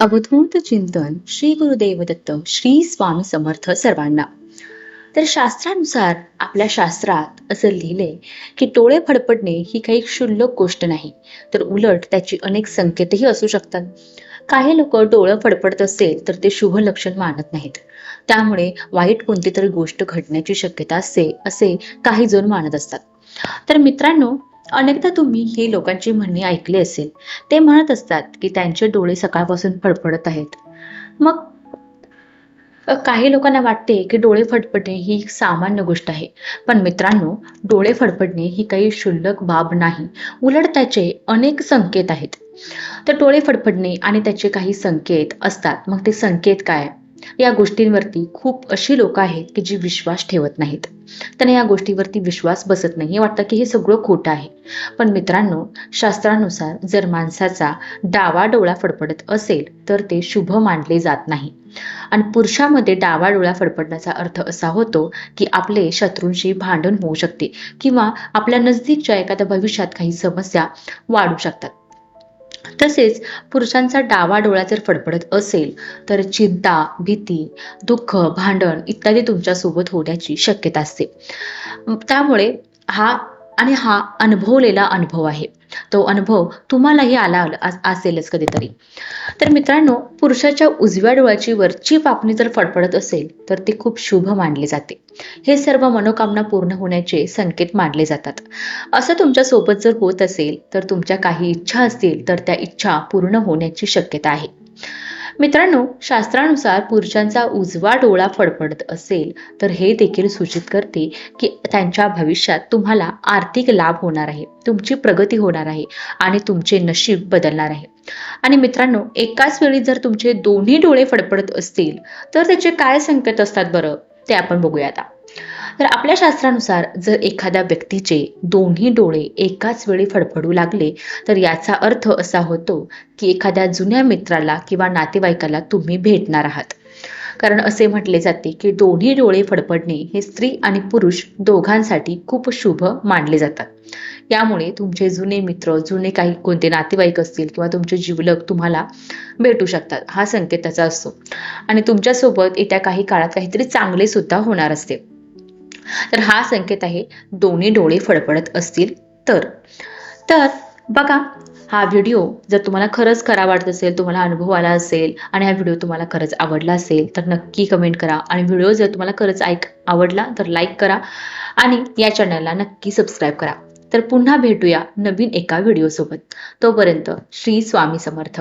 अवधूत चिंतन श्री गुरुदेव दत्त श्री स्वामी समर्थ सर्वांना. तर शास्त्रानुसार आपल्या शास्त्रात असं लिहिले की डोळे फडफडणे ही काही क्षुल्लक गोष्ट नाही तर उलट त्याची अनेक संकेतही असू शकतात. काही लोक डोळं फडफडत असेल तर ते शुभ लक्षण मानत नाहीत. त्यामुळे वाईट कोणती तरी गोष्ट घडण्याची शक्यता असते असे काही जण मानत असतात. तर मित्रांनो अनेकदा तुम्ही हे लोकांची म्हणणी ऐकली असेल. ते म्हणत असतात की त्यांचे डोळे सकाळपासून फडफडत आहेत. मग काही लोकांना वाटते की डोळे फडफडणे ही सामान्य गोष्ट आहे. पण मित्रांनो डोळे फडफडणे ही काही क्षुल्लक बाब नाही. उलट त्याचे अनेक संकेत आहेत. तर डोळे फडफडणे आणि त्याचे काही संकेत असतात. मग ते संकेत काय? या गोष्टींवरती खूप अशी लोक आहेत की जी विश्वास ठेवत नाहीत. त्यांना या गोष्टीवरती विश्वास बसत नाही. हे वाटतं की हे सगळं खोटं आहे. पण मित्रांनो शास्त्रानुसार जर माणसाचा डावा डोळा फडफडत असेल तर ते शुभ मानले जात नाही. आणि पुरुषामध्ये डावा डोळा फडफडण्याचा अर्थ असा होतो की आपले शत्रूंशी भांडण होऊ शकते किंवा आपल्या नजदीकच्या एखाद्या भविष्यात काही समस्या वाढू शकतात. तसेच पुरुषांचा डावा डोळा जर फडफडत असेल तर चिंता भीती दुःख भांडण इत्यादी तुमच्यासोबत होण्याची शक्यता असते. त्यामुळे हा आणि हा अनुभवलेला अनुभव आहे. तो अनुभव तुम्हालाही आला असेलच कधीतरी. तर मित्रांनो पुरुषाच्या उजव्या डोळ्याची वरची पापणी जर फडफडत असेल तर ते खूप शुभ मानले जाते. हे सर्व मनोकामना पूर्ण होण्याचे संकेत मानले जातात. असं तुमच्यासोबत जर होत असेल तर तुमच्या काही इच्छा असतील तर त्या इच्छा पूर्ण होण्याची शक्यता आहे. मित्रांनो शास्त्रानुसार पुरुषांचा उजवा डोळा फडफडत असेल तर हे देखील सूचित करते की त्यांच्या भविष्यात तुम्हाला आर्थिक लाभ होणार आहे तुमची प्रगती होणार आहे आणि तुमचे नशीब बदलणार आहे. आणि मित्रांनो एकाच वेळी जर तुमचे दोन्ही डोळे फडफडत असतील तर त्याचे काय संकेत असतात बरं? ते आपण बघूया आता. तर आपल्या शास्त्रानुसार जर एखाद्या व्यक्तीचे दोन्ही डोळे एकाच वेळी फडफडू लागले तर याचा अर्थ असा होतो की एखाद्या जुन्या मित्राला किंवा नातेवाईकाला तुम्ही भेटणार आहात. कारण असे म्हटले जाते की दोन्ही डोळे फडफडणे हे स्त्री आणि पुरुष दोघांसाठी खूप शुभ मानले जातात. यामुळे तुमचे जुने मित्र जुने काही कोणते नातेवाईक असतील किंवा तुमचे जीवलक तुम्हाला भेटू शकतात. हा संकेत त्याचा असतो. आणि तुमच्यासोबत येत्या काही काळात काहीतरी चांगले सुद्धा होणार असते. तर हा संकेत आहे दोन्ही डोळे फडफडत असतील तर. तर बघा हा व्हिडिओ जर तुम्हाला खरंच खरा वाटत असेल तुम्हाला अनुभव आला असेल आणि हा व्हिडिओ तुम्हाला खरंच आवडला असेल तर नक्की कमेंट करा. आणि व्हिडिओ जर तुम्हाला खरंच ऐक आवडला तर लाईक करा आणि या चॅनलला नक्की सबस्क्राईब करा. तर पुन्हा भेटूया नवीन एका व्हिडिओसोबत. तोपर्यंत श्री स्वामी समर्थ.